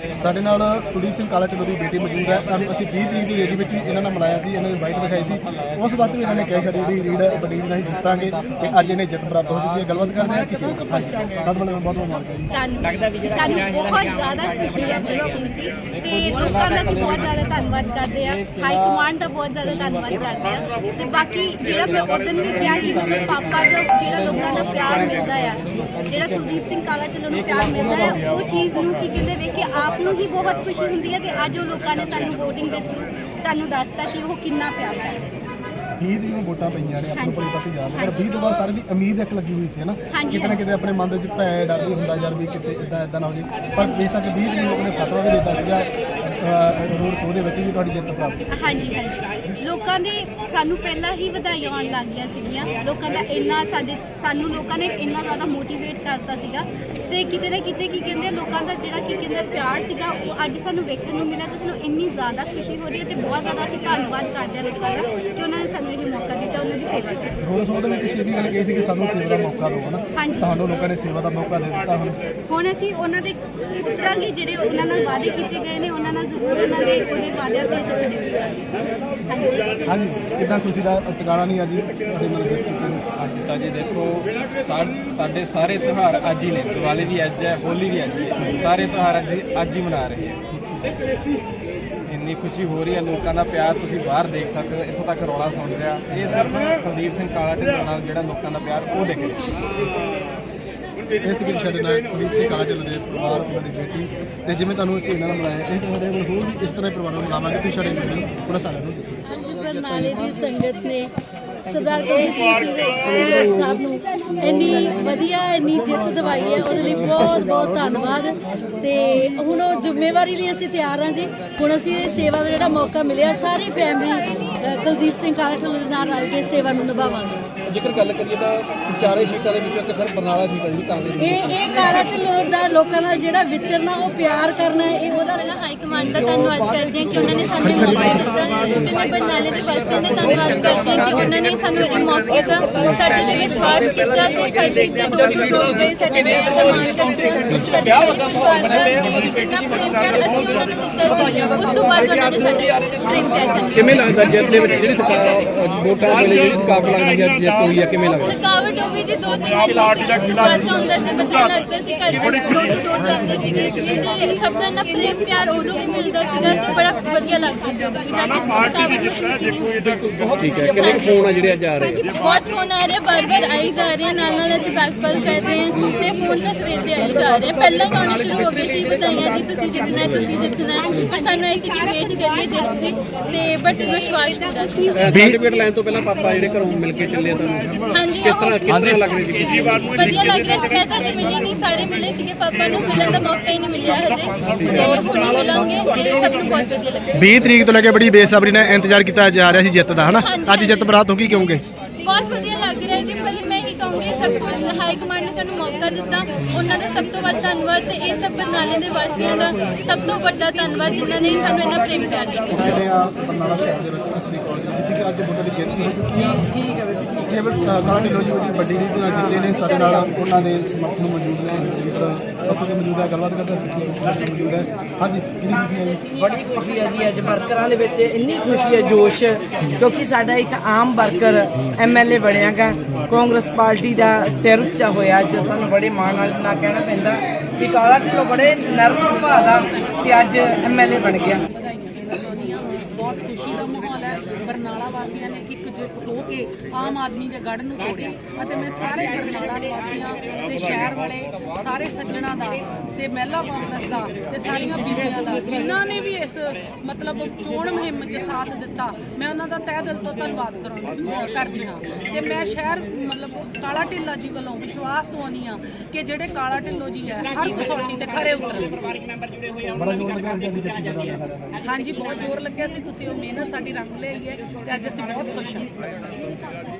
Thanks. ਸਾਡੇ ਨਾਲ ਕੁਲਦੀਪ ਸਿੰਘ ਕਾਲਾ ਢਿੱਲੋਂ ਦੀ ਬੇਟੀ ਮੌਜੂਦ ਹੈ। ਅਸੀਂ 20 ਤਰੀਕ ਦੀ ਰੈਲੀ ਵਿੱਚ ਵੀ ਇਹਨਾਂ ਨਾਲ ਮਿਲਾਇਆ ਸੀ, ਇਹਨਾਂ ਦੀ ਬਾਈਟ ਦਿਖਾਈ ਸੀ। ਉਸ ਵਕਤ ਵੀ ਇਹਨਾਂ ਨੇ ਕਿਹਾ ਸਾਡੀ ਜਿਹੜੀ ਰੀਡ ਬੜੀ ਰੀਡ ਜਿੱਤਾਂਗੇ ਤੇ ਅੱਜ ਇਹਨੇ ਜਿੱਤ ਪ੍ਰਾਪਤ ਹੋ ਚੁੱਕੀ ਹੈ। ਗੱਲਬਾਤ ਕਰਦੇ ਹਾਂ ਕਿ ਕਿਉਂ ਸਭ ਤੋਂ ਬਹੁਤ ਬਹੁਤ ਮੁਬਾਰਕਾਂ ਸਾਨੂੰ ਬਹੁਤ ਜ਼ਿਆਦਾ ਖੁਸ਼ੀ ਹੈ ਇਸ ਚੀਜ਼ ਦੀ ਤੇ ਲੋਕਾਂ ਦਾ ਅਸੀਂ ਬਹੁਤ ਜ਼ਿਆਦਾ ਧੰਨਵਾਦ ਕਰਦੇ ਆ ਹਾਈ ਕਮਾਂਡ ਦਾ ਬਹੁਤ ਜ਼ਿਆਦਾ ਧੰਨਵਾਦ ਕਰਦੇ ਆ ਤੇ ਬਾਕੀ ਜਿਹੜਾ ਮੈਂ ਉਦੋਂ ਵੀ ਕਿਹਾ ਕਿ ਮਤਲਬ ਪਾਪਾ ਦਾ, ਜਿਹੜਾ ਲੋਕਾਂ ਦਾ ਪਿਆਰ ਮਿਲਦਾ ਆ, ਜਿਹੜਾ ਕੁਲਦੀਪ ਸਿੰਘ ਕਾਲਾ ਚੱਲਣ ਨੂੰ ਪਿਆਰ ਮਿਲਦਾ ਆ, ਉਹ ਚੀਜ਼ ਨੂੰ ਕੀ ਕਹਿੰਦੇ ਵੇਖ ਕੇ ਆਪ ਨੂੰ ਹੀ ਬਹੁਤ ਖੁਸ਼ੀ ਹੁੰਦੀ ਹੈ ਤੇ ਅੱਜ ਉਹ ਲੋਕਾਂ ਨੇ ਸਾਨੂੰ VOTING ਦੇ ਥਰੂ ਸਾਨੂੰ ਦੱਸਤਾ ਕਿ ਉਹ ਕਿੰਨਾ ਪਿਆਰ ਕਰਦੇ ਨੇ। 20 ਤਰੀਕ ਨੂੰ ਵੋਟਾਂ ਪਈਆਂ ਨੇ ਆਪਣੇ। ਕੋਲ ਪਾਸੇ ਜਾ ਪਰ 20 ਤੋਂ ਬਾਅਦ ਸਾਰੇ ਦੀ ਉਮੀਦ ਇੱਕ ਲੱਗੀ ਹੋਈ ਸੀ ਨਾ? ਹਾਂਜੀ, ਕਿਤੇ ਨਾ ਕਿਤੇ ਆਪਣੇ ਮਨ ਦੇ ਵਿੱਚ ਭੈ ਡਰ ਵੀ ਹੁੰਦਾ ਯਾਰ ਵੀ ਕਿਤੇ ਇਦਾਂ ਇਦਾਂ ਨਾ ਹੋ ਜੇ। ਪਰ ਬੇਸ਼ੱਕ 20 ਤਰੀਕ ਨੂੰ ਆਪਣੇ ਫਤਵਾ ਵੀ ਦਿੱਤਾ ਸੀਗਾ ਰੋਡ ਸ਼ੋਅ ਦੇ ਵਿੱਚ ਵੀ ਤੁਹਾਡੀ ਜਿੱਤ ਪ੍ਰਾਪਤ ਹਾਂਜੀ ਹਾਂਜੀ। ਲੋਕਾਂ ਦੇ ਸਾਨੂੰ ਪਹਿਲਾਂ ਹੀ ਵਧਾਈਆਂ ਆਉਣ ਲੱਗ ਗਈਆਂ ਸੀਗੀਆਂ। ਲੋਕਾਂ ਦਾ ਇੰਨਾ ਸਾਡੇ ਸਾਨੂੰ ਲੋਕਾਂ ਨੇ ਇੰਨਾ ਜ਼ਿਆਦਾ ਮੋਟੀਵੇਟ ਕਰਤਾ ਸੀਗਾ ਤੇ ਕਿਤੇ ਨਾ ਕਿਤੇ ਕੀ ਕਹਿੰਦੇ ਲੋਕਾਂ ਦਾ ਜਿਹੜਾ ਕੀ ਕਹਿੰਦੇ ਪਿਆਰ ਸੀਗਾ ਉਹ ਅੱਜ ਸਾਨੂੰ ਵੇਖਣ ਨੂੰ ਮਿਲਿਆ ਤੇ ਸਾਨੂੰ ਇੰਨੀ ਜ਼ਿਆਦਾ ਖੁਸ਼ੀ ਹੋ ਰਹੀ ਹੈ ਤੇ ਬਹੁਤ ਜ਼ਿਆਦਾ ਅਸੀਂ ਧੰਨਵਾਦ ਕਰਦੇ ਹਾਂ ਲੋਕਾਂ ਦਾ ਕਿ ਉਹਨਾਂ ਨੇ ਸਾਨੂੰ ਇਹ ਮੌਕਾ ਦਿੱਤਾ ਉਹਨਾਂ ਦੀ ਸੇਵਾ ਕਰਨ ਦਾ। ਰੋਡ ਸ਼ੋਅ ਦੇ ਵਿੱਚ ਤੁਸੀਂ ਇਹ ਵੀ ਗੱਲ ਕਹੀ ਸੀ ਕਿ ਸਾਨੂੰ ਸੇਵਾ ਦਾ ਮੌਕਾ ਦਿਓ ਹਨਾ? ਹਾਂਜੀ। ਤੁਹਾਨੂੰ ਲੋਕਾਂ ਨੇ ਸੇਵਾ ਦਾ ਮੌਕਾ ਦੇ ਦਿੱਤਾ ਹੁਣ ਹੁਣ ਅਸੀਂ ਉਹਨਾਂ ਦੇ ਉਤਰਾਂਗੇ ਜਿਹੜੇ ਉਹਨਾਂ ਨਾਲ ਵਾਅਦੇ ਕੀਤੇ ਗਏ ਨੇ ਉਹਨਾਂ ਨਾਲ ਜ਼ਰੂਰ ਉਹਨਾਂ ਦੇ ਉਹਦੇ ਵਾਅਦਿਆਂ ਤੇ ਅਸੀਂ ਉਤਰਾਂਗੇ ਹਾਂਜੀ। ਹਾਂਜੀ ਕਿਦਾਂ ਖੁਸ਼ੀ ਦਾ ਟਿਕਾਣਾ ਨਹੀਂ ਅੱਜ ਤੁਹਾਡੇ ਨਾਲ ਜਿੱਤ ਕੀਤੀ? ਨੇ ਅੱਜ ਤਾਂ ਜੀ ਦੇਖੋ ਸਾਡੇ ਸਾਰੇ ਤਿਉਹਾਰ ਅੱਜ ਹੀ ਨੇ ਦੀਵਾਲੀ ਵੀ ਅੱਜ ਹੈ ਹੋਲੀ ਵੀ ਅੱਜ ਹੀ। ਸਾਰੇ ਤਿਉਹਾਰ ਅਸੀਂ ਅੱਜ ਹੀ ਮਨਾ ਰਹੇ ਹਾਂ। ਇੰਨੀ ਖੁਸ਼ੀ ਹੋ ਰਹੀ ਹੈ ਲੋਕਾਂ ਦਾ ਪਿਆਰ ਤੁਸੀਂ ਬਾਹਰ ਦੇਖ ਸਕਦੇ ਹੋ ਇੱਥੋਂ ਤੱਕ ਰੌਲਾ ਸੁਣ ਰਿਹਾ। ਇਹ ਸਿਰਫ ਕੁਲਦੀਪ ਸਿੰਘ ਕਾਲਾ ਢਿੱਲੋਂ ਨਾਲ ਜਿਹੜਾ ਲੋਕਾਂ ਦਾ ਪਿਆਰ ਉਹ ਦੇਖ ਰਿਹਾ। ਇਸ ਵਿੱਚ ਸਾਡੇ ਨਾਲ ਕੁਲਦੀਪ ਸਿੰਘ ਕਾਲਾ ਢਿੱਲੋਂ ਦੇ ਪਰਿਵਾਰ ਉਹਨਾਂ ਦੀ ਬੇਟੀ। ਤੇ ਜਿਵੇਂ ਤੁਹਾਨੂੰ ਅਸੀਂ ਇਹਨਾਂ ਨਾਲ ਮਿਲਾਇਆ ਇਹ ਤੁਹਾਡੇ ਕੋਲ ਹੋਰ ਵੀ ਇਸ ਤਰ੍ਹਾਂ ਦੇ ਪਰਿਵਾਰਾਂ ਨੂੰ ਮਿਲਾਵਾਂਗੇ ਤੁਸੀਂ ਸਾਡੇ ਨਾਲ ਪੂਰਾ ਸਾਰਿਆਂ ਨੂੰ ਦੇਖੋ। ਅੱਜ ਬਰਨਾਲੇ ਦੀ ਸੰਗਤ ਨੇ ਸਰਦਾਰ ਕੁਲਦੀਪ ਸਿੰਘ ਢਿੱਲੋਂ ਸਾਹਿਬ ਨੂੰ। ਇੰਨੀ ਵਧੀਆ ਇੰਨੀ ਜਿੱਤ ਦਵਾਈ ਹੈ ਉਹਦੇ ਲਈ ਬਹੁਤ ਬਹੁਤ ਧੰਨਵਾਦ। ਤੇ ਹੁਣ ਉਹ ਜ਼ਿੰਮੇਵਾਰੀ ਲਈ ਅਸੀਂ ਤਿਆਰ ਹਾਂ ਜੀ। ਹੁਣ ਅਸੀਂ ਇਹ ਸੇਵਾ ਦਾ ਜਿਹੜਾ ਮੌਕਾ ਮਿਲਿਆ ਸਾਰੀ ਫੈਮਿਲੀ ਕੁਲਦੀਪ ਸਿੰਘ ਕਾਲਾ ਢਿੱਲੋਂ ਦੇ ਨਾਲ ਰਲ ਕੇ ਸੇਵਾ ਨੂੰ ਨਿਭਾਵਾਂਗੇ। ਜੇਕਰ ਗੱਲ ਕਰੀਏ ਤਾਂ ਚਾਰੇ ਸੀਟਾਂ ਦੇ ਵਿੱਚੋਂ ਇੱਕ ਸਿਰਫ ਬਰਨਾਲਾ ਸੀਟ ਹੈ ਜਿਹੜੀ ਕਾਂਗਰਸ ਦੀ ਇਹ ਇਹ ਕਾਲਾ ਢਿੱਲੋਂ ਦਾ ਲੋਕਾਂ ਨਾਲ ਜਿਹੜਾ ਵਿਚਰਨਾ ਉਹ ਪਿਆਰ ਕਰਨਾ ਇਹ ਉਹਦਾ ਹਾਈ ਕਮਾਂਡ ਦਾ ਧੰਨਵਾਦ ਕਰਦੇ ਹਾਂ ਕਿ ਉਹਨਾਂ ਨੇ ਸਾਨੂੰ ਮੌਕਾ ਦਿੱਤਾ। ਤੇ ਮੈਂ ਬਰਨਾਲੇ ਦੇ ਵਾਸੀਆਂ ਦਾ ਧੰਨਵਾਦ ਕਰਦੀ ਹਾਂ ਕਿ ਉਹਨਾਂ ਨੇ ਸਾਨੂੰ ਇਹ ਮੌਕੇ ਦਾ ਸਾਡੇ ਤੇ ਵਿਸ਼ਵਾਸ ਕੀਤਾ ਤੇ ਸਾਡੇ ਤੇ ਡੋਰ ਟੂ ਡੋਰ ਗਏ ਸਾਡੇ ਤੇ ਸਨਮਾਨ ਕਰਦੇ ਸਾਡੇ ਸਾਰੇ ਪਰਿਵਾਰ ਦਾ ਤੇ ਜਿੰਨਾ ਪ੍ਰੇਮ ਪਿਆਰ ਅਸੀਂ ਉਹਨਾਂ ਨੂੰ ਦਿੱਤਾ ਸੀ ਉਸ ਤੋਂ ਬਾਅਦ ਉਹਨਾਂ ਨੇ ਸਾਡੇ ਪ੍ਰੇਮ ਪਿਆਰ ਦਿੱਤਾ ਕਿਵੇਂ ਲੱਗਦਾ ਜਿੱਤ ਦੇ ਵਿੱਚ ਜਿਹੜੀ ਥਕਾ ਵੋਟਾਂ ਵੇਲੇ ਜਿਹੜੀ ਥਕਾਵਟ ਲੱਗਦੀ ਹੈ ਜਿੱਤ ਹੋਈ ਹੈ ਕਿਵੇਂ ਲੱਗਦਾ? ਥਕਾਵਟ ਹੋ ਗਈ ਜੀ ਦੋ ਤਿੰਨ ਦਿਨ ਬਾਅਦ ਤਾਂ ਹੁੰਦਾ ਸੀ ਪਤਾ ਲੱਗਦਾ ਸੀ ਘਰ ਡੋਰ ਟੂ ਡੋਰ ਜਾਂਦੇ ਸੀਗੇ। ਤੇ ਸਭ ਦਾ ਇੰਨਾ ਪ੍ਰੇਮ ਪਿਆਰ ਉਦੋਂ ਵੀ ਮਿਲਦਾ ਸੀਗਾ ਤੇ ਬੜਾ ਵਧੀਆ ਲੱਗਦਾ ਸੀ ਉਦੋਂ ਵੀ ਜਾ ਕੇ। ਠੀਕ ਹੈ ਕਿੰਨੇ ਕੁ ਫੋਨ ਆ ਜਿਹੜੇ ਅੱਜ ਆ ਰਹੇ ਬਹੁਤ ਫੋਨ ਆ ਰਹੇ ਬਾਰ ਬਾਰ ਆਈ ਜਾ ਰਹੇ ਆ, ਨਾਲ ਨਾਲ ਅਸੀਂ ਬੈਕ ਕਾਲ ਕਰ ਰਹੇ ਹਾਂ ਤੇ ਫੋਨ ਤਾਂ ਸਵੇਰ ਦੇ ਆਈ ਜਾ ਰਹੇ ਆ। ਪਹਿਲਾਂ ਹੀ ਆਉਣੇ ਸ਼ੁਰੂ ਹੋ ਗਏ ਸੀ ਬਤਾਈਆਂ ਜੀ ਤੁਸੀਂ ਜਿੱਤਣਾ ਹੈ, ਤੁਸੀਂ ਜਿੱਤਣਾ ਹੈ। ਪਰ ਸਾਨੂੰ ਇਹ ਸੀ ਕਿ ਵੇਟ ਕਰੀਏ ਜਿੱਤ ਦੀ ਤੇ ਬਟ ਵਿਸ਼ਵਾਸ ਪੂਰਾ ਸੀ ਸਰਟੀਫਿਕੇਟ ਲੈਣ ਤੋਂ ਪਹਿਲਾਂ ਪਾਪਾ ਜਿਹੜੇ ਘਰੋਂ ਮਿਲ ਕੇ ਚੱਲੇ ਆ ਤੁਹਾਨੂੰ ਹਾਂਜੀ ਕਿਸ ਉਹ- ਤਰ੍ਹਾਂ ਕਿਸ ਤਰ੍ਹਾਂ ਲੱਗ ਰਹੀ ਸੀ ਵਧੀਆ ਲੱਗ ਰਿਹਾ ਸੀ ਮੈਂ ਤਾਂ ਜੇ ਮਿਲੀ ਨਹੀਂ ਸਾਰੇ ਮਿਲੇ ਸੀਗੇ ਪਾਪਾ ਨੂੰ ਮਿਲਣ ਦਾ ਮੌਕਾ ਹੀ ਨਹੀਂ ਮਿਲਿਆ ਹਜੇ। ਤੇ ਹੁਣ ਹੀ ਮਿਲਾਂਗੇ ਤੇ ਸਭ ਨੂੰ ਬਹੁਤ ਵਧੀਆ ਲੱਗਿਆ। 20 ਤਰੀਕ ਤੋਂ ਲੈ ਕੇ ਬੜੀ ਬੇਸਬਰੀ ਨਾਲ ਇੰਤਜ਼ਾਰ ਕੀਤਾ ਜਾ ਰਿਹਾ ਸੀ ਜਿੱਤ ਦਾ ਹਨਾ? ਅੱਜ ਜਿੱਤ ਪ੍ਰਾਪਤ ਹੋ ਗਈ ਕਿਉਂਕਿ ਬਹੁਤ ਵਧੀਆ ਲੱਗ ਰਿਹਾ ਜੀ ਪਰ ਮੈਂ ਹੀ ਕਹੂੰਗੀ ਸਭ ਕੁਝ ਹਾਈ ਕਮਾਂਡ ਨੇ ਸਾਨੂੰ ਮੌਕਾ ਦਿੱਤਾ। ਉਹਨਾਂ ਦਾ ਸਭ ਤੋਂ ਵੱਧ ਧੰਨਵਾਦ ਤੇ ਇਹ ਸਭ ਬਰਨਾਲੇ ਦੇ ਵਾਸੀਆਂ ਦਾ ਸਭ ਤੋਂ ਵੱਡਾ ਧੰਨਵਾਦ ਜਿਨ੍ਹਾਂ ਨੇ ਸਾਨੂੰ ਇੰਨਾ ਪ੍ਰੇਮ ਪਿਆਰ ਦਿੱਤਾ। ਜਿਹੜੇ ਆ ਬਰਨਾਲਾ ਸ਼ਹਿਰ ਦੇ ਵਿੱਚ ਅਸਲੀ ਕਾਲਜ ਜਿੱਥੇ ਕਿ ਅੱਜ ਮੁੰਡੇ ਦੀ ਗਿਣਤੀ ਹੋ ਚੁੱਕੀ ਆ ਠੀਕ ਹੈ ਕੇਵਲ ਕਾਲਾ ਢਿੱਲੋਂ ਜੀ ਬੜੀ ਵੱਡੀ ਰੀਤ ਨਾਲ ਜਿੱਤੇ ਨੇ, ਸਾਡੇ ਨਾਲ ਉਹਨਾਂ ਦੇ ਸਮਰਥਨ ਮੌਜੂਦ ਨੇ ਲੋਕਾਂ ਦੇ ਮੌਜੂਦ ਹੈ, ਗੱਲਬਾਤ ਕਰਦੇ ਸੁਖੀ ਸਿੰਘ ਮੌਜੂਦ ਹੈ। ਹਾਂਜੀ, ਕਿੰਨੀ ਖੁਸ਼ੀ ਹੈ ਜੀ? ਬੜੀ ਖੁਸ਼ੀ ਹੈ ਜੀ, ਅੱਜ ਵਰਕਰਾਂ ਦੇ ਵਿੱਚ ਇੰਨੀ ਖੁਸ਼ੀ ਹੈ, ਜੋਸ਼, ਕਿਉਂਕਿ ਸਾਡਾ ਇੱਕ ਆਮ ਵਰਕਰ ਐਮਐਲਏ ਬਣਿਆਗਾ। ਕਾਂਗਰਸ ਪਾਰਟੀ ਦਾ ਸਿਰ ਉੱਚਾ ਹੋਇਆ, ਅੱਜ ਸਾਨੂੰ ਬੜੇ ਮਾਣ ਨਾਲ ਨਾ ਕਹਿਣਾ ਪੈਂਦਾ ਵੀ ਕਾਲਾ ਢਿੱਲੋਂ ਬੜੇ ਨਰਮ ਸੁਭਾਅ ਦਾ ਕਿ ਅੱਜ ਐਮਐਲਏ ਬਣ ਗਿਆ। ਬਹੁਤ ਖੁਸ਼ੀ ਦਾ ਮਾਹੌਲ ਹੈ। ਬਰਨਾਲਾ ਵਾਸੀਆਂ ਨੇ ਇਕਜੁੱਟ ਹੋ ਕੇ ਆਮ ਆਦਮੀ ਦੇ ਗੜ ਨੂੰ ਤੋੜਿਆ। ਅਤੇ ਮੈਂ ਸਾਰੇ ਬਰਨਾਲਾ ਵਾਸੀਆਂ ਤੇ ਸ਼ਹਿਰ ਵਾਲੇ ਸਾਰੇ ਸੱਜਣਾ ਦਾ ਤੇ ਮਹਿਲਾ ਕਾਂਗਰਸ ਦਾ ਤੇ ਸਾਰੀਆਂ ਬੀਬੀਆਂ ਦਾ ਜਿਨ੍ਹਾਂ ਨੇ ਵੀ ਇਸ ਮਤਲਬ ਚੋਣ ਮੁਹਿੰਮ 'ਚ ਸਾਥ ਦਿੱਤਾ ਮੈਂ ਉਹਨਾਂ ਦਾ ਤਹਿ ਦਿਲ ਤੋਂ ਧੰਨਵਾਦ ਕਰਾਂਗੀ ਕਰਦੀ ਹਾਂ। ਤੇ ਮੈਂ ਸ਼ਹਿਰ ਮਤਲਬ ਕਾਲਾ ਢਿੱਲਾ ਜੀ ਵੱਲੋਂ ਵਿਸ਼ਵਾਸ ਦਵਾਉਂਦੀ ਹਾਂ ਕਿ ਜਿਹੜੇ ਕਾਲਾ ਢਿੱਲੋ ਜੀ ਹੈ ਹਰ ਕਸੌਟੀ ਤੇ ਖਰੇ ਲੱਗਾ ਦਾ ਹਾਂਜੀ ਬਹੁਤ ਜ਼ੋਰ ਲੱਗਿਆ ਸੀ ਤੁਸੀਂ ਉਹ ਮਿਹਨਤ ਸਾਡੀ ਰੰਗ ਲਿਆਈ ਹੈ ਤੇ ਅੱਜ ਅਸੀਂ ਬਹੁਤ ਖੁਸ਼ ਹਾਂ।